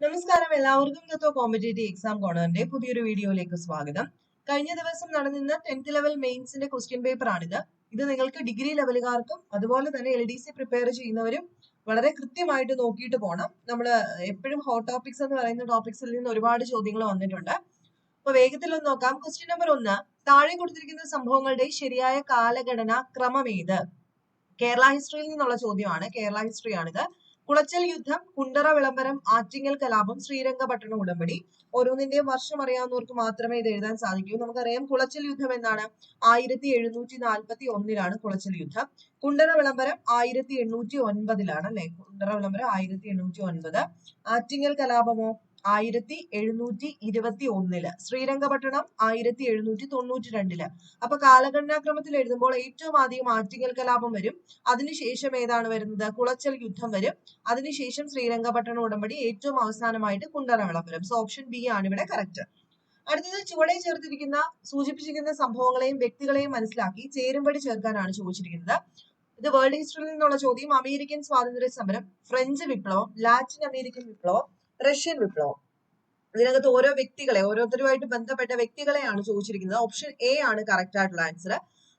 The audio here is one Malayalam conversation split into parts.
നമസ്കാരം. എല്ലാവർക്കും തത്വ കോമ്പറ്റേറ്റീവ് എക്സാം കോണറിന്റെ പുതിയൊരു വീഡിയോയിലേക്ക് സ്വാഗതം. കഴിഞ്ഞ ദിവസം നടന്നിരുന്ന ടെൻത്ത് ലെവൽ മെയിൻസിന്റെ ക്വസ്റ്റ്യൻ പേപ്പർ ആണിത്. ഇത് നിങ്ങൾക്ക് ഡിഗ്രി ലെവലുകാർക്കും അതുപോലെ തന്നെ എൽ ഡി സി പ്രിപ്പയർ ചെയ്യുന്നവരും വളരെ കൃത്യമായിട്ട് നോക്കിയിട്ട് പോകണം നമ്മൾ എപ്പോഴും ഹോട്ട് ടോപ്പിക്സ് എന്ന് പറയുന്ന ടോപ്പിക്സിൽ നിന്ന് ഒരുപാട് ചോദ്യങ്ങൾ വന്നിട്ടുണ്ട്. അപ്പൊ വേഗത്തിൽ ഒന്ന് നോക്കാം. ക്വസ്റ്റ്യൻ നമ്പർ ഒന്ന്. താഴെ കൊടുത്തിരിക്കുന്ന സംഭവങ്ങളുടെ ശരിയായ കാലഘടന ക്രമം ഏത്? കേരള ഹിസ്റ്ററിയിൽ നിന്നുള്ള ചോദ്യമാണ്. കേരള ഹിസ്റ്ററി ആണിത്. കുളച്ചൽ യുദ്ധം കുണ്ടറ വിളംബരം ആറ്റിങ്ങൽ കലാപം ശ്രീരംഗപട്ടണ ഉടമ്പടി. ഓരോന്നിന്റെയും വർഷം അറിയാവുന്നവർക്ക് മാത്രമേ ഇത് എഴുതാൻ സാധിക്കൂ. നമുക്കറിയാം കുളച്ചൽ യുദ്ധം എന്നാണ് ആയിരത്തി എഴുന്നൂറ്റി നാൽപ്പത്തി ഒന്നിലാണ് കുളച്ചൽ യുദ്ധം. കുണ്ടറ വിളംബരം ആയിരത്തി എണ്ണൂറ്റി ഒൻപതിലാണ് അല്ലെ? കുണ്ടറ വിളംബരം ആയിരത്തി എണ്ണൂറ്റി ഒൻപത്. ആറ്റിങ്ങൽ കലാപമോ ആയിരത്തി എഴുന്നൂറ്റി ഇരുപത്തി ഒന്നിൽ ശ്രീരംഗപട്ടണം ആയിരത്തി എഴുന്നൂറ്റി തൊണ്ണൂറ്റി രണ്ടിൽ അപ്പൊ കാലഘടനാക്രമത്തിൽ എഴുതുമ്പോൾ ഏറ്റവും ആദ്യം ആറ്റിങ്ങൽ കലാപം വരും. അതിനുശേഷം ഏതാണ് വരുന്നത്? കുളച്ചൽ യുദ്ധം വരും. അതിനുശേഷം ശ്രീരംഗപട്ടണ ഉടമ്പടി ഏറ്റവും അവസാനമായിട്ട് കുണ്ടറ വരും. സോ ഓപ്ഷൻ ബി ആണ് ഇവിടെ കറക്റ്റ് അടുത്തത് ചുവടെ ചേർത്തിരിക്കുന്ന സൂചിപ്പിച്ചിരിക്കുന്ന സംഭവങ്ങളെയും വ്യക്തികളെയും മനസ്സിലാക്കി ചേരുംപടി ചേർക്കാനാണ് ചോദിച്ചിരിക്കുന്നത്. ഇത് വേൾഡ് ഹിസ്റ്ററിയിൽ നിന്നുള്ള ചോദ്യം. അമേരിക്കൻ സ്വാതന്ത്ര്യ സമരം ഫ്രഞ്ച് വിപ്ലവം ലാറ്റിൻ അമേരിക്കൻ വിപ്ലവം റഷ്യൻ വിപ്ലവം. ഇതിനകത്ത് ഓരോ വ്യക്തികളെ ഓരോരുത്തരുമായിട്ട് ബന്ധപ്പെട്ട വ്യക്തികളെയാണ് ചോദിച്ചിരിക്കുന്നത്. ഓപ്ഷൻ എ ആണ് കറക്റ്റ് ആയിട്ടുള്ള ആൻസർ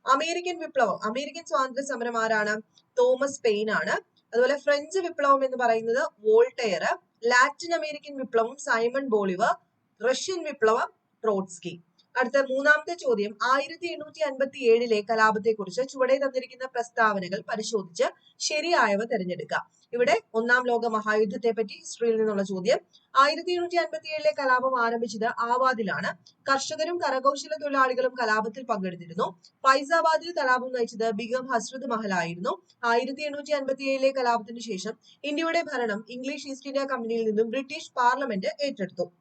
അമേരിക്കൻ വിപ്ലവം അമേരിക്കൻ സ്വാതന്ത്ര്യ സമരം ആരാണ്? തോമസ് പെയിൻ ആണ്. അതുപോലെ ഫ്രഞ്ച് വിപ്ലവം എന്ന് പറയുന്നത് വോൾട്ടെയർ ലാറ്റിൻ അമേരിക്കൻ വിപ്ലവം സൈമൺ ബോളിവർ റഷ്യൻ വിപ്ലവം ട്രോട്സ്കി. അടുത്ത മൂന്നാമത്തെ ചോദ്യം. ആയിരത്തി എണ്ണൂറ്റി അൻപത്തി ഏഴിലെ കലാപത്തെ കുറിച്ച് ചുവടെ തന്നിരിക്കുന്ന പ്രസ്താവനകൾ പരിശോധിച്ച് ശരിയായവ തിരഞ്ഞെടുക്കുക. ഇവിടെ ഒന്നാം ലോക മഹായുദ്ധത്തെ പറ്റി ഹിസ്റ്ററിയിൽ നിന്നുള്ള ചോദ്യം. ആയിരത്തി എണ്ണൂറ്റി അൻപത്തി ഏഴിലെ കലാപം ആരംഭിച്ചത് ആവാദിലാണ്. കർഷകരും കരകൗശല തൊഴിലാളികളും കലാപത്തിൽ പങ്കെടുത്തിരുന്നു. ഫൈസാബാദിൽ കലാപം നയിച്ചത് ബിഗം ഹസ്രത് മഹൽ ആയിരുന്നു. ആയിരത്തി എണ്ണൂറ്റി അൻപത്തി ഏഴിലെ കലാപത്തിന് ശേഷം ഇന്ത്യയുടെ ഭരണം ഇംഗ്ലീഷ് ഈസ്റ്റ് ഇന്ത്യ കമ്പനിയിൽ നിന്നും ബ്രിട്ടീഷ് പാർലമെന്റ് ഏറ്റെടുത്തു.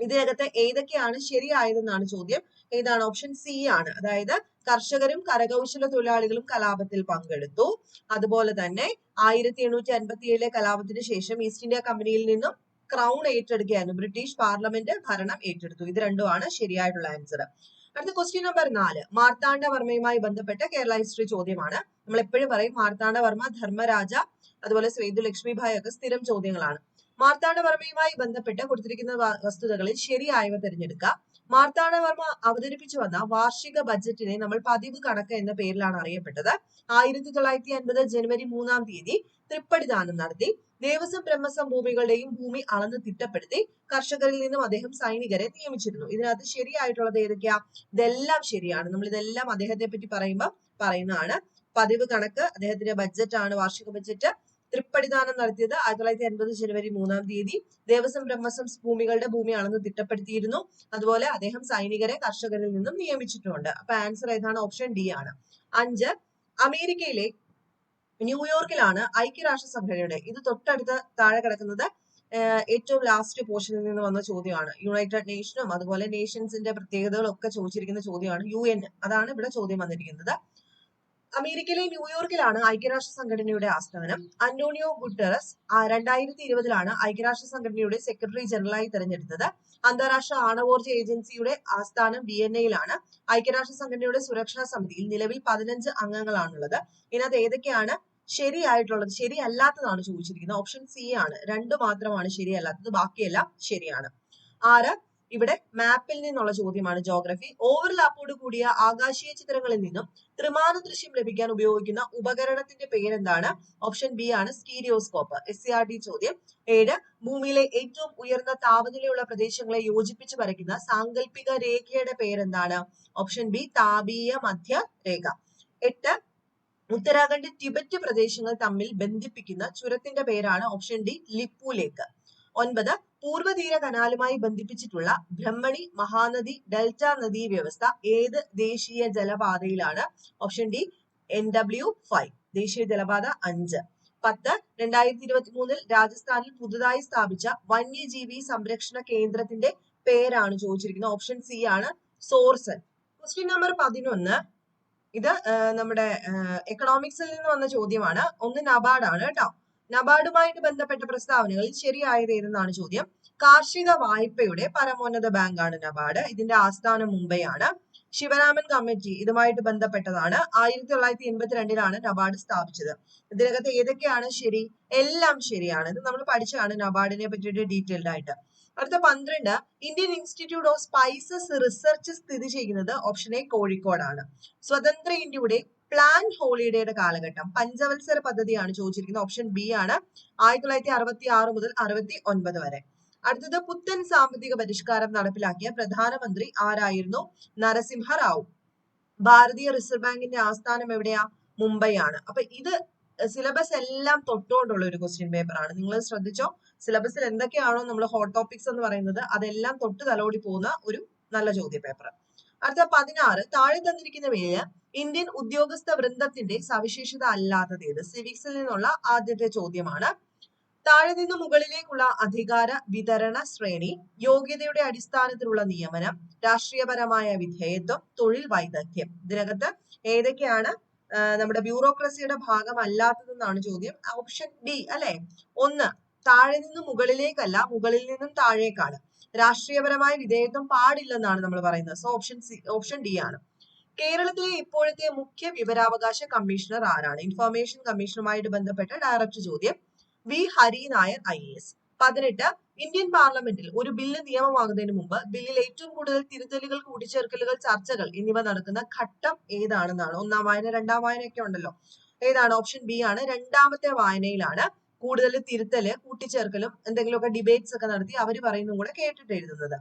ഇതിനകത്ത് ഏതൊക്കെയാണ് ശരിയായതെന്നാണ് ചോദ്യം. ഏതാണ് ഓപ്ഷൻ സി ആണ്. അതായത് കർഷകരും കരകൗശല തൊഴിലാളികളും കലാപത്തിൽ പങ്കെടുത്തു. അതുപോലെ തന്നെ ആയിരത്തി എണ്ണൂറ്റി അൻപത്തി ഏഴിലെ കലാപത്തിന് ശേഷം ഈസ്റ്റ് ഇന്ത്യ കമ്പനിയിൽ നിന്നും ക്രൗൺ ഏറ്റെടുക്കുകയായിരുന്നു. ബ്രിട്ടീഷ് പാർലമെന്റ് ഭരണം ഏറ്റെടുത്തു. ഇത് രണ്ടുമാണ് ശരിയായിട്ടുള്ള ആൻസർ അടുത്ത ക്വസ്റ്റ്യൻ നമ്പർ നാല്. മാർത്താണ്ഡവർമ്മയുമായി ബന്ധപ്പെട്ട കേരള ഹിസ്റ്ററി ചോദ്യമാണ്. നമ്മൾ എപ്പോഴും പറയും മാർത്താണ്ഡവർമ്മ ധർമ്മരാജ അതുപോലെ സേതു ലക്ഷ്മിഭായ് ഒക്കെ സ്ഥിരം ചോദ്യങ്ങളാണ്. മാർത്താണ്ഡവർമ്മയുമായി ബന്ധപ്പെട്ട് കൊടുത്തിരിക്കുന്ന വസ്തുതകളിൽ ശരിയായവ തിരഞ്ഞെടുക്കുക മാർത്താണ്ഡവർമ്മ അവതരിപ്പിച്ചു വന്ന വാർഷിക ബജറ്റിനെ നമ്മൾ പതിവ് കണക്ക് എന്ന പേരിലാണ് അറിയപ്പെട്ടത്. ആയിരത്തി തൊള്ളായിരത്തി അൻപത് ജനുവരി മൂന്നാം തീയതി തൃപ്പടിദാനം നടത്തി. ദേവസ്വം ബ്രഹ്മസം ഭൂമികളുടെയും ഭൂമി അളന്ന് തിട്ടപ്പെടുത്തി. കർഷകരിൽ നിന്നും അദ്ദേഹം സൈനികരെ നിയമിച്ചിരുന്നു. ഇതിനകത്ത് ശരിയായിട്ടുള്ളത് ഏതൊക്കെയാ? ഇതെല്ലാം ശരിയാണ്. നമ്മൾ ഇതെല്ലാം അദ്ദേഹത്തെ പറ്റി പറയുമ്പോൾ പറയുന്നതാണ്. പതിവ് കണക്ക് അദ്ദേഹത്തിന്റെ ബഡ്ജറ്റാണ് വാർഷിക ബഡ്ജറ്റ്. തൃപ്പടിദാനം നടത്തിയത് ആയിരത്തി തൊള്ളായിരത്തി എൺപത് ജനുവരി മൂന്നാം തീയതി. ദേവസ്വം ബ്രഹ്മസം ഭൂമികളുടെ ഭൂമിയാണെന്ന് തിട്ടപ്പെടുത്തിയിരുന്നു. അതുപോലെ അദ്ദേഹം സൈനികരെ കർഷകരിൽ നിന്നും നിയമിച്ചിട്ടുണ്ട്. അപ്പൊ ആൻസർ ഏതാണ്? ഓപ്ഷൻ ഡി ആണ്. അഞ്ച് അമേരിക്കയിലെ ന്യൂയോർക്കിലാണ് ഐക്യരാഷ്ട്ര സംഘടനയുടെ ഇത് തൊട്ടടുത്ത് താഴെ കിടക്കുന്നത് ഏറ്റവും ലാസ്റ്റ് പോർഷനിൽ നിന്ന് വന്ന ചോദ്യമാണ്. യുണൈറ്റഡ് നേഷനും അതുപോലെ നേഷൻസിന്റെ പ്രത്യേകതകളൊക്കെ ചോദിച്ചിരിക്കുന്ന ചോദ്യമാണ്. യു എൻ അതാണ് ഇവിടെ ചോദ്യം വന്നിരിക്കുന്നത്. അമേരിക്കയിലെ ന്യൂയോർക്കിലാണ് ഐക്യരാഷ്ട്ര സംഘടനയുടെ ആസ്ഥാനം. അന്റോണിയോ ഗുട്ടറസ് രണ്ടായിരത്തി ഇരുപതിലാണ് ഐക്യരാഷ്ട്ര സംഘടനയുടെ സെക്രട്ടറി ജനറലായി തെരഞ്ഞെടുത്തത്. അന്താരാഷ്ട്ര ആണവോർജ ഏജൻസിയുടെ ആസ്ഥാനം വിയന്നയിലാണ്. ഐക്യരാഷ്ട്ര സംഘടനയുടെ സുരക്ഷാ സമിതിയിൽ നിലവിൽ പതിനഞ്ച് അംഗങ്ങളാണുള്ളത്. ഇതിനകത്ത് ഏതൊക്കെയാണ് ശരിയായിട്ടുള്ളത്? ശരിയല്ലാത്തതാണ് ചോദിച്ചിരിക്കുന്നത്. ഓപ്ഷൻ സി ആണ്. രണ്ട് മാത്രമാണ് ശരിയല്ലാത്തത്. ബാക്കിയെല്ലാം ശരിയാണ്. ആറ് ഇവിടെ മാപ്പിൽ നിന്നുള്ള ചോദ്യമാണ് ജോഗ്രഫി ഓവർലാപ്പോട് കൂടിയ ആകാശീയ ചിത്രങ്ങളിൽ നിന്നും ത്രിമാന ദൃശ്യം ലഭിക്കാൻ ഉപയോഗിക്കുന്ന ഉപകരണത്തിന്റെ പേരെന്താണ്? ഓപ്ഷൻ ബി ആണ് stereoscope S C R D ചോദ്യം. ഏഴ് ഭൂമിയിലെ ഏറ്റവും ഉയർന്ന താപനിലയുള്ള പ്രദേശങ്ങളെ യോജിപ്പിച്ച് വരയ്ക്കുന്ന സാങ്കല്പിക രേഖയുടെ പേരെന്താണ്? ഓപ്ഷൻ ബി താപീയ മധ്യ രേഖ എട്ട് ഉത്തരാഖണ്ഡ് ടിബറ്റ് പ്രദേശങ്ങൾ തമ്മിൽ ബന്ധിപ്പിക്കുന്ന ചുരത്തിന്റെ പേരാണ് ഓപ്ഷൻ ഡി ലിപ്പു ലേക്ക്. ഒൻപത് പൂർവതീര കനാലുമായി ബന്ധിപ്പിച്ചിട്ടുള്ള ബ്രഹ്മണി മഹാനദി ഡെൽറ്റ നദീ വ്യവസ്ഥ ഏത് ദേശീയ ജലപാതയിലാണ്? Option D N W five ദേശീയ ജലപാത അഞ്ച്. പത്ത് രണ്ടായിരത്തി ഇരുപത്തി മൂന്നിൽ രാജസ്ഥാനിൽ പുതുതായി സ്ഥാപിച്ച വന്യജീവി സംരക്ഷണ കേന്ദ്രത്തിന്റെ പേരാണ് ചോദിച്ചിരിക്കുന്നത്. ഓപ്ഷൻ സി ആണ് സോർസൻ. ക്വസ്റ്റ്യൻ നമ്പർ പതിനൊന്ന്. ഇത് നമ്മുടെ എക്കണോമിക്സിൽ നിന്ന് വന്ന ചോദ്യമാണ്. ഒന്ന് ആണ് കേട്ടോ നബാർഡുമായിട്ട് ബന്ധപ്പെട്ട പ്രസ്താവനകളിൽ ശരിയായത് ഏതെന്നാണ് ചോദ്യം. കാർഷിക വായ്പയുടെ പരമോന്നത ബാങ്കാണ് നബാർഡ്. ഇതിന്റെ ആസ്ഥാനം മുംബൈ ആണ് ശിവരാമൻ കമ്മിറ്റി ഇതുമായിട്ട് ബന്ധപ്പെട്ടതാണ്. ആയിരത്തി തൊള്ളായിരത്തി എൺപത്തിരണ്ടിലാണ് നബാർഡ് സ്ഥാപിച്ചത്. ഇതിനകത്ത് ഏതൊക്കെയാണ് ശരി? എല്ലാം ശരിയാണ്. ഇത് നമ്മൾ പഠിച്ചതാണ് നബാർഡിനെ പറ്റിയിട്ട് ഡീറ്റെയിൽഡ് ആയിട്ട്. അടുത്ത പന്ത്രണ്ട് Indian institute of spices research സ്ഥിതി ചെയ്യുന്നത് ഓപ്ഷൻ എ കോഴിക്കോടാണ്. സ്വതന്ത്ര ഇന്ത്യയുടെ പ്ലാൻ ഹോളിഡേയുടെ കാലഘട്ടം. പഞ്ചവത്സര പദ്ധതിയാണ് ചോദിച്ചിരിക്കുന്നത്. ഓപ്ഷൻ ബി ആണ്. ആയിരത്തി തൊള്ളായിരത്തി അറുപത്തി ആറ് മുതൽ അറുപത്തി ഒൻപത് വരെ. അടുത്തത് പുത്തൻ സാമ്പത്തിക പരിഷ്കാരം നടപ്പിലാക്കിയ പ്രധാനമന്ത്രി ആരായിരുന്നു? നരസിംഹ റാവു. ഭാരതീയ റിസർവ് ബാങ്കിന്റെ ആസ്ഥാനം എവിടെയാ? മുംബൈ ആണ് അപ്പൊ ഇത് സിലബസ് എല്ലാം തൊട്ടുകൊണ്ടുള്ള ഒരു ക്വസ്റ്റ്യൻ പേപ്പർ ആണ്. നിങ്ങൾ ശ്രദ്ധിച്ചോ? സിലബസിൽ എന്തൊക്കെയാണോ നമ്മൾ ഹോട്ട് ടോപ്പിക്സ് എന്ന് പറയുന്നത് അതെല്ലാം തൊട്ട് തലോടി പോകുന്ന ഒരു നല്ല ചോദ്യ പേപ്പർ അടുത്ത പതിനാറ് താഴെ തന്നിരിക്കുന്നവയെ ഇന്ത്യൻ ഉദ്യോഗസ്ഥ വൃന്ദത്തിന്റെ സവിശേഷത അല്ലാത്തത് ഏത്? സിവിക്സിൽ നിന്നുള്ള ആദ്യത്തെ ചോദ്യമാണ്. താഴെ നിന്ന് മുകളിലേക്കുള്ള അധികാര വിതരണ ശ്രേണി യോഗ്യതയുടെ അടിസ്ഥാനത്തിലുള്ള നിയമനം രാഷ്ട്രീയപരമായ വിധേയത്വം തൊഴിൽ വൈദഗ്ധ്യം. ഇതിനകത്ത് ഏതൊക്കെയാണ് നമ്മുടെ ബ്യൂറോക്രസിയുടെ ഭാഗമല്ലാത്തതെന്നാണ് ചോദ്യം. ഓപ്ഷൻ ഡി അല്ലെ? ഒന്ന് താഴെ നിന്ന് മുകളിലേക്കല്ല മുകളിൽ നിന്നും താഴേക്കാണ്. രാഷ്ട്രീയപരമായ വിധേയത്വം പാടില്ലെന്നാണ് നമ്മൾ പറയുന്നത്. So option C option D ആണ്. കേരളത്തിലെ ഇപ്പോഴത്തെ മുഖ്യ വിവരാവകാശ കമ്മീഷണർ ആരാണ്? ഇൻഫർമേഷൻ കമ്മീഷണറുമായിട്ട് ബന്ധപ്പെട്ട ഡയറക്റ്റ് ചോദ്യം. V. Hari Nair I S പതിനെട്ട് ഇന്ത്യൻ പാർലമെന്റിൽ ഒരു ബില്ല് നിയമമാകുന്നതിന് മുമ്പ് ബില്ലിൽ ഏറ്റവും കൂടുതൽ തിരുത്തലുകൾ കൂട്ടിച്ചേർക്കലുകൾ ചർച്ചകൾ എന്നിവ നടക്കുന്ന ഘട്ടം ഏതാണെന്നാണ്? ഒന്നാം വായന രണ്ടാം വായന ഒക്കെ ഉണ്ടല്ലോ. ഏതാണ്? ഓപ്ഷൻ ബി ആണ്. രണ്ടാമത്തെ വായനയിലാണ് കൂടുതൽ തിരുത്തൽ കൂട്ടിച്ചേർക്കലും എന്തെങ്കിലുമൊക്കെ ഡിബേറ്റ്സ് ഒക്കെ നടത്തി അവർ പറയുന്നതും കൂടെ കേട്ടിട്ട് എഴുതുന്നത്.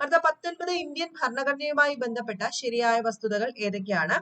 അടുത്ത പത്തൊൻപത് ഇന്ത്യൻ ഭരണഘടനയുമായി ബന്ധപ്പെട്ട ശരിയായ വസ്തുതകൾ ഏതൊക്കെയാണ്?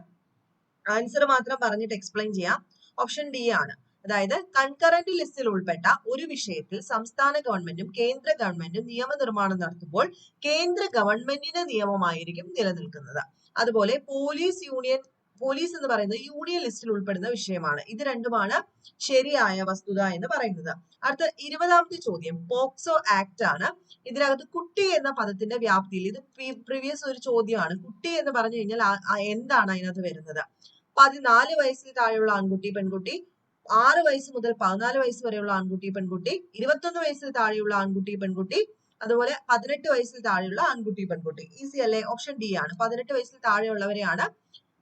ആൻസർ മാത്രം പറഞ്ഞിട്ട് എക്സ്പ്ലെയിൻ ചെയ്യാം. ഓപ്ഷൻ ഡി ആണ്. അതായത് കൺകറന്റ് ലിസ്റ്റിൽ ഉൾപ്പെട്ട ഒരു വിഷയത്തിൽ സംസ്ഥാന ഗവൺമെന്റും കേന്ദ്ര ഗവൺമെന്റും നിയമനിർമ്മാണം നടത്തുമ്പോൾ കേന്ദ്ര ഗവൺമെന്റിന്റെ നിയമമായിരിക്കും നിലനിൽക്കുന്നത്. അതുപോലെ പോലീസ് യൂണിയൻ പോലീസ് എന്ന് പറയുന്നത് യൂണിയൻ ലിസ്റ്റിൽ ഉൾപ്പെടുന്ന വിഷയമാണ്. ഇത് രണ്ടുമാണ് ശരിയായ വസ്തുത എന്ന് പറയുന്നത്. അടുത്ത ഇരുപതാമത്തെ ചോദ്യം. പോക്സോ ആക്ട് ആണ്. ഇതിനകത്ത് കുട്ടി എന്ന പദത്തിന്റെ വ്യാപ്തിയിൽ ഇത് പ്രീവിയസ് ഒരു ചോദ്യമാണ്. കുട്ടി എന്ന് പറഞ്ഞു കഴിഞ്ഞാൽ എന്താണ് അതിനകത്ത് വരുന്നത്? പതിനാല് വയസ്സിൽ താഴെയുള്ള ആൺകുട്ടി പെൺകുട്ടി ആറ് വയസ്സ് മുതൽ പതിനാല് വയസ്സ് വരെയുള്ള ആൺകുട്ടി പെൺകുട്ടി ഇരുപത്തൊന്ന് വയസ്സിൽ താഴെയുള്ള ആൺകുട്ടി പെൺകുട്ടി അതുപോലെ പതിനെട്ട് വയസ്സിൽ താഴെയുള്ള ആൺകുട്ടി പെൺകുട്ടി. ഈസി അല്ലേ? ഓപ്ഷൻ ഡി ആണ്. പതിനെട്ട് വയസ്സിൽ താഴെയുള്ളവരെയാണ്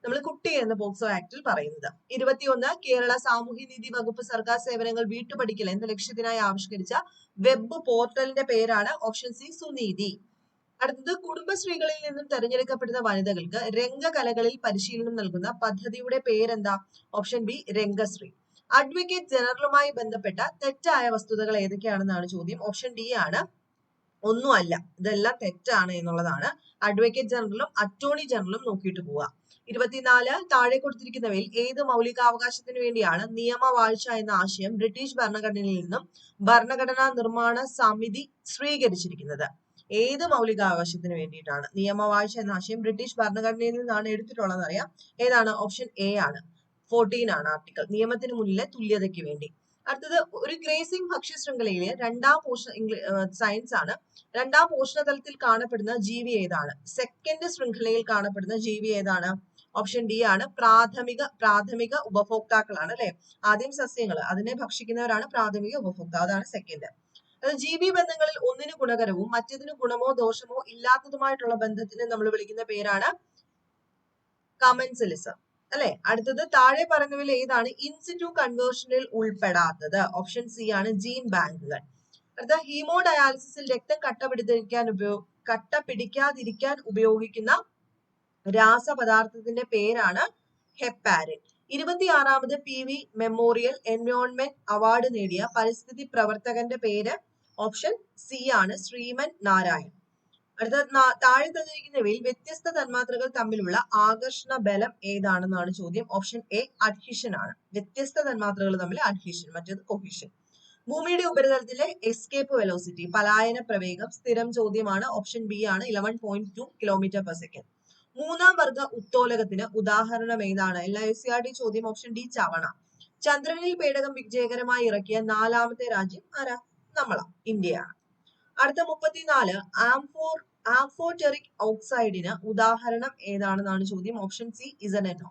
നമ്മൾ കുട്ടി എന്ന പോക്സോ ആക്ടിൽ പറയുന്നത്. ഇരുപത്തിയൊന്ന് കേരള സാമൂഹ്യനീതി വകുപ്പ് സർക്കാർ സേവനങ്ങൾ വീട്ടുപടിക്കൽ എന്ന ലക്ഷ്യത്തിനായി ആവിഷ്കരിച്ച വെബ് പോർട്ടലിന്റെ പേരാണ് ഓപ്ഷൻ സി സുനീതി. അടുത്തത് കുടുംബശ്രീകളിൽ നിന്നും തെരഞ്ഞെടുക്കപ്പെടുന്ന വനിതകൾക്ക് രംഗകലകളിൽ പരിശീലനം നൽകുന്ന പദ്ധതിയുടെ പേരെന്താ? Option B Rangasree. അഡ്വക്കേറ്റ് ജനറലുമായി ബന്ധപ്പെട്ട തെറ്റായ വസ്തുതകൾ ഏതൊക്കെയാണെന്നാണ് ചോദ്യം. ഓപ്ഷൻ ഡി ആണ് ഒന്നുമല്ല. ഇതെല്ലാം തെറ്റാണ് എന്നുള്ളതാണ്. അഡ്വക്കേറ്റ് ജനറലും അറ്റോർണി ജനറലും നോക്കിയിട്ട് പോവുക. ഇരുപത്തിനാല് താഴെ കൊടുത്തിരിക്കുന്നവയിൽ ഏത് മൗലികാവകാശത്തിന് വേണ്ടിയാണ് നിയമവാഴ്ച എന്ന ആശയം ബ്രിട്ടീഷ് ഭരണഘടനയിൽ നിന്നും ഭരണഘടനാ നിർമ്മാണ സമിതി സ്വീകരിച്ചിരിക്കുന്നത്? ഏത് മൗലികാവകാശത്തിന് വേണ്ടിയിട്ടാണ് നിയമവാഴ്ച എന്ന ആശയം ബ്രിട്ടീഷ് ഭരണഘടനയിൽ നിന്നാണ് എടുത്തിട്ടുള്ളത് അറിയാം. ഏതാണ്? ഓപ്ഷൻ എ ആണ്. ഫോർട്ടീൻ ആണ് ആർട്ടിക്കിൾ നിയമത്തിന് മുന്നിലെ തുല്യതയ്ക്ക് വേണ്ടി. അടുത്തത് ഒരു ഗ്രേസിംഗ് ഭക്ഷ്യ ശൃംഖലയിലെ രണ്ടാം പോഷണ സയൻസ് ആണ്. രണ്ടാം പോഷണതലത്തിൽ കാണപ്പെടുന്ന ജീവി ഏതാണ്? സെക്കൻഡ് ശൃംഖലയിൽ കാണപ്പെടുന്ന ജീവി ഏതാണ്? ഓപ്ഷൻ ഡി ആണ് പ്രാഥമിക പ്രാഥമിക ഉപഭോക്താക്കളാണ് അല്ലെ? ആദ്യം സസ്യങ്ങൾ അതിനെ ഭക്ഷിക്കുന്നവരാണ് പ്രാഥമിക ഉപഭോക്താവ്. അതാണ് സെക്കൻഡ് ജീവി ബന്ധങ്ങളിൽ ഒന്നിന് ഗുണകരവും മറ്റതിന് ഗുണമോ ദോഷമോ ഇല്ലാത്തതുമായിട്ടുള്ള ബന്ധത്തിന് നമ്മൾ വിളിക്കുന്ന പേരാണ് കമൻസലിസം. അല്ലെ? അടുത്തത് താഴെ പറഞ്ഞവയിൽ ഏതാണ്? ഇൻസിറ്റു കൺവേർഷനിൽ ഉൾപ്പെടാത്തത്. ഓപ്ഷൻ സി ആണ് ജീൻ ബാങ്കുകൾ. അടുത്ത ഹീമോ ഡയാലിസിസിൽ രക്തം കട്ട പിടിക്കാൻ ഉപയോഗ കട്ട പിടിക്കാതിരിക്കാൻ ഉപയോഗിക്കുന്ന രാസപദാർത്ഥത്തിന്റെ പേരാണ് heparin. ഇരുപത്തിയാറാമത് P V memorial environment award നേടിയ പരിസ്ഥിതി പ്രവർത്തകന്റെ പേര് ഓപ്ഷൻ സി ആണ് ശ്രീമൻ നാരായൺ. അടുത്ത താഴെ തന്നിരിക്കുന്നവയിൽ വ്യത്യസ്ത തന്മാത്രകൾ തമ്മിലുള്ള ആകർഷണ ബലം ഏതാണെന്നാണ് ചോദ്യം. ഓപ്ഷൻ എ അഡ്ഹിഷൻ ആണ്. വ്യത്യസ്ത തന്മാത്രകൾ തമ്മിൽ അഡ്ഹിഷൻ മറ്റേത് കൊഹിഷൻ. ഭൂമിയുടെ ഉപരിതലത്തിലെ എസ്കേപ്പ് വെലോസിറ്റി പലായന പ്രവേഗം സ്ഥിരം ചോദ്യമാണ്. ഓപ്ഷൻ ബി ആണ് eleven point two kilometre per second മൂന്നാം വർഗ ഉത്തോലകത്തിന് ഉദാഹരണം ഏതാണ്? എല്ലാ എസ് സി ആർ ഡി ചോദ്യം ഓപ്ഷൻ ഡി ചവണ. ചന്ദ്രനിൽ പേടകം വിജയകരമായി ഇറക്കിയ നാലാമത്തെ രാജ്യം ആരാ? നമ്മള ഇന്ത്യയാണ് അടുത്ത മുപ്പത്തിനാല് ആംഫോർ ആംഫോറ്റെറിക് ഓക്സൈഡിന് ഉദാഹരണം ഏതാണെന്നാണ് ചോദ്യം? ഓപ്ഷൻ സി ഇസനെനോ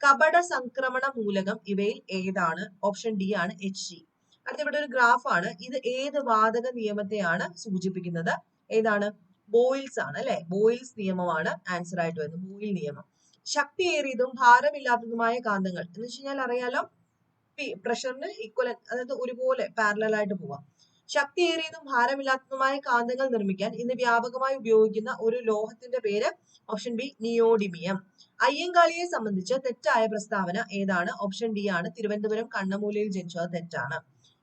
കപട സംക്രമണ മൂലകം ഇവയിൽ ഏതാണ്? ഓപ്ഷൻ ഡി ആണ് എച്ച് ജി അടുത്ത ഇവിടെ ഒരു ഗ്രാഫാണ് ഇത് ഏത് വാതക നിയമത്തെയാണ് സൂചിപ്പിക്കുന്നത്? ഏതാണ്? ബോയിൽസ് ആണ് അല്ലെ? ബോയിൽസ് നിയമമാണ് ആൻസർ ആയിട്ട് വരുന്നത്. ബോയിൽ നിയമം. ശക്തിയേറിയതും ഭാരമില്ലാത്തതുമായ കാന്തങ്ങൾ. എന്ന് വെച്ച് കഴിഞ്ഞാൽ അറിയാലോ? പ്രഷറിന് ഈക്വൽ അതായത് ഒരുപോലെ പാരലൽ ആയിട്ട് പോവാം. ശക്തിയേറിയതും ഭാരമില്ലാത്തതുമായ കാന്തങ്ങൾ നിർമ്മിക്കാൻ ഇന്ന് വ്യാപകമായി ഉപയോഗിക്കുന്ന ഒരു ലോഹത്തിന്റെ പേര് ഓപ്ഷൻ ബി നിയോഡിമിയം അയ്യങ്കാളിയെ സംബന്ധിച്ച് തെറ്റായ പ്രസ്താവന ഏതാണ്? ഓപ്ഷൻ ഡി ആണ്. തിരുവനന്തപുരം കണ്ണമൂലയിൽ ജനിച്ചത് തെറ്റാണ്.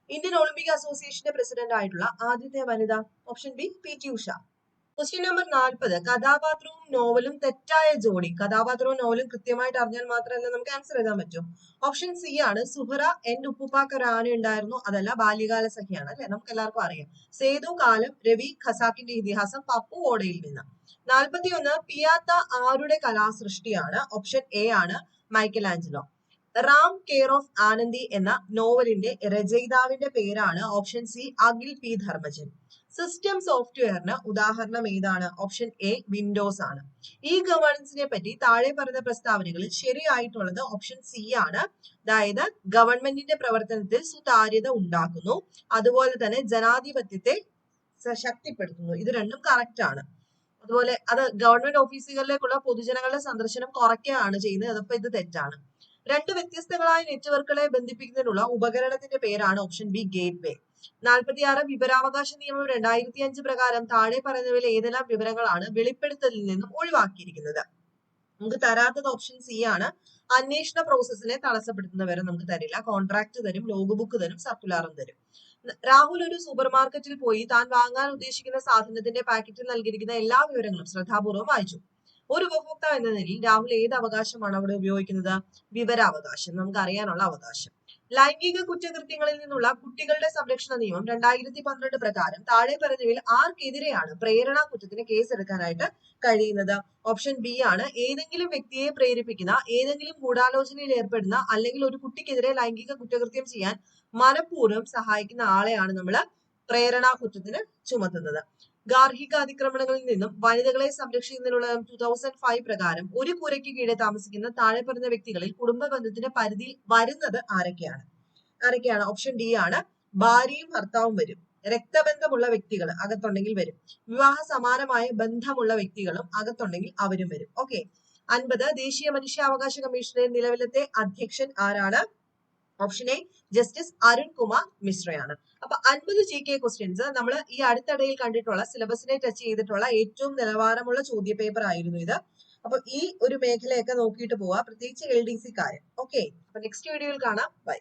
ഇന്ത്യൻ ഒളിമ്പിക് അസോസിയേഷന്റെ പ്രസിഡന്റ് ആയിട്ടുള്ള ആദ്യത്തെ വനിത option B P T Usha. Question number നാൽപ്പത്. കഥാപാത്രവും നോവലും തെറ്റായ ജോഡി കഥാപാത്രവും നോവലും കൃത്യമായിട്ട് അറിഞ്ഞാൽ മാത്രമല്ല നമുക്ക് ആൻസർ എഴുതാൻ പറ്റും. ഓപ്ഷൻ സി ആണ് സുഹറ എന്റെ ഉപ്പുപ്പാക്ക് ഒരു ആന ഉണ്ടായിരുന്നു. അതല്ല ബാല്യകാല സഖിയാണ് അല്ലെ? നമുക്ക് എല്ലാവർക്കും അറിയാം. സേതു കാലം രവി ഖസാക്കിന്റെ ഇതിഹാസം പപ്പു ഓടയിൽ നിന്ന്. നാൽപ്പത്തി ഒന്ന് പിയാത്ത ആരുടെ കലാസൃഷ്ടിയാണ്? ഓപ്ഷൻ എ ആണ് Michelangelo Ram care of Anandi എന്ന നോവലിന്റെ രചയിതാവിന്റെ പേരാണ് option C Akhil P. Dharmajan. System സോഫ്റ്റ്വെയറിന് ഉദാഹരണം ഏതാണ്? ഓപ്ഷൻ എ വിൻഡോസ് ആണ്. ഈ ഗവേണൻസിനെ പറ്റി താഴെ പറഞ്ഞ പ്രസ്താവനകളിൽ ശരിയായിട്ടുള്ളത് ഓപ്ഷൻ സി ആണ്. അതായത് ഗവൺമെന്റിന്റെ പ്രവർത്തനത്തിൽ സുതാര്യത ഉണ്ടാക്കുന്നു. അതുപോലെ തന്നെ ജനാധിപത്യത്തെ ശക്തിപ്പെടുത്തുന്നു. ഇത് രണ്ടും കറക്റ്റ് ആണ്. അതുപോലെ അത് ഗവൺമെന്റ് ഓഫീസുകളിലേക്കുള്ള പൊതുജനങ്ങളുടെ സന്ദർശനം കുറയ്ക്കുകയാണ് ചെയ്യുന്നത്. അതപ്പോ ഇത് തെറ്റാണ്. രണ്ട് വ്യത്യസ്തങ്ങളായ നെറ്റ്വർക്കുകളെ ബന്ധിപ്പിക്കുന്നതിനുള്ള ഉപകരണത്തിന്റെ പേരാണ് ഓപ്ഷൻ ബി ഗേറ്റ് വേ നാൽപ്പത്തിയാറ് വിവരാവകാശ നിയമം രണ്ടായിരത്തി അഞ്ച് പ്രകാരം താഴെ പറയുന്നവയിൽ ഏതെല്ലാം വിവരങ്ങളാണ് വെളിപ്പെടുത്തലിൽ നിന്നും ഒഴിവാക്കിയിരിക്കുന്നത്? നമുക്ക് തരാത്തത് ഓപ്ഷൻ സി ആണ്. അന്വേഷണ പ്രോസസ്സിനെ തടസ്സപ്പെടുത്തുന്നവരെ നമുക്ക് തരില്ല. കോൺട്രാക്ട് തരും ലോഗ് ബുക്ക് തരും സർക്കുലാറും തരും. രാഹുൽ ഒരു സൂപ്പർ മാർക്കറ്റിൽ പോയി താൻ വാങ്ങാൻ ഉദ്ദേശിക്കുന്ന സാധനത്തിന്റെ പാക്കറ്റിൽ നൽകിയിരിക്കുന്ന എല്ലാ വിവരങ്ങളും ശ്രദ്ധാപൂർവം വായിച്ചു. ഒരു ഉപഭോക്താവ് എന്ന നിലയിൽ രാഹുൽ ഏത് അവകാശമാണ് അവിടെ ഉപയോഗിക്കുന്നത്? വിവരാവകാശം. നമുക്ക് അറിയാനുള്ള അവകാശം. ലൈംഗിക കുറ്റകൃത്യങ്ങളിൽ നിന്നുള്ള കുട്ടികളുടെ സംരക്ഷണ നിയമം രണ്ടായിരത്തി പന്ത്രണ്ട് പ്രകാരം താഴെ പറഞ്ഞവയിൽ ആർക്കെതിരെയാണ് പ്രേരണ കുറ്റത്തിന് കേസെടുക്കാനായിട്ട് കഴിയുന്നത്? ഓപ്ഷൻ ബി ആണ്. ഏതെങ്കിലും വ്യക്തിയെ പ്രേരിപ്പിക്കുന്ന ഏതെങ്കിലും ഗൂഢാലോചനയിൽ ഏർപ്പെടുന്ന അല്ലെങ്കിൽ ഒരു കുട്ടിക്കെതിരെ ലൈംഗിക കുറ്റകൃത്യം ചെയ്യാൻ മനഃപൂർവം സഹായിക്കുന്ന ആളെയാണ് നമ്മൾ പ്രേരണ കുറ്റത്തിന് ചുമത്തുന്നത്. ഗാർഹിക അതിക്രമണങ്ങളിൽ നിന്നും വനിതകളെ സംരക്ഷിക്കുന്നതിനുള്ള ടു തൗസൻഡ് ഫൈവ് പ്രകാരം ഒരു കൂരയ്ക്ക് കീഴെ താമസിക്കുന്ന താഴെ പറയുന്ന വ്യക്തികളിൽ കുടുംബ ബന്ധത്തിന്റെ പരിധിയിൽ വരുന്നത് ആരൊക്കെയാണ്? ആരൊക്കെയാണ്? ഓപ്ഷൻ ഡി ആണ്. ഭാര്യയും ഭർത്താവും വരും. രക്തബന്ധമുള്ള വ്യക്തികൾ അകത്തുണ്ടെങ്കിൽ വരും. വിവാഹ സമാനമായ ബന്ധമുള്ള വ്യക്തികളും അകത്തുണ്ടെങ്കിൽ അവരും വരും. ഓക്കെ അൻപത്. ദേശീയ മനുഷ്യാവകാശ കമ്മീഷന്റെ നിലവിലത്തെ അധ്യക്ഷൻ ആരാണ്? Option A justice Arun Kumar മിശ്രയാണ്. അപ്പൊ അൻപത് ജി കെ ക്വസ്റ്റ്യൻസ് നമ്മൾ ഈ അടുത്തിടയിൽ കണ്ടിട്ടുള്ള സിലബസിനെ ടച്ച് ചെയ്തിട്ടുള്ള ഏറ്റവും നിലവാരമുള്ള ചോദ്യ പേപ്പർ ആയിരുന്നു ഇത്. അപ്പൊ ഈ ഒരു മേഖലയൊക്കെ നോക്കിയിട്ട് പോവാ. പ്രത്യേകിച്ച് എൽ ഡി സി കാര്യം. ഓക്കെ അപ്പൊ നെക്സ്റ്റ് വീഡിയോയിൽ കാണാം. ബൈ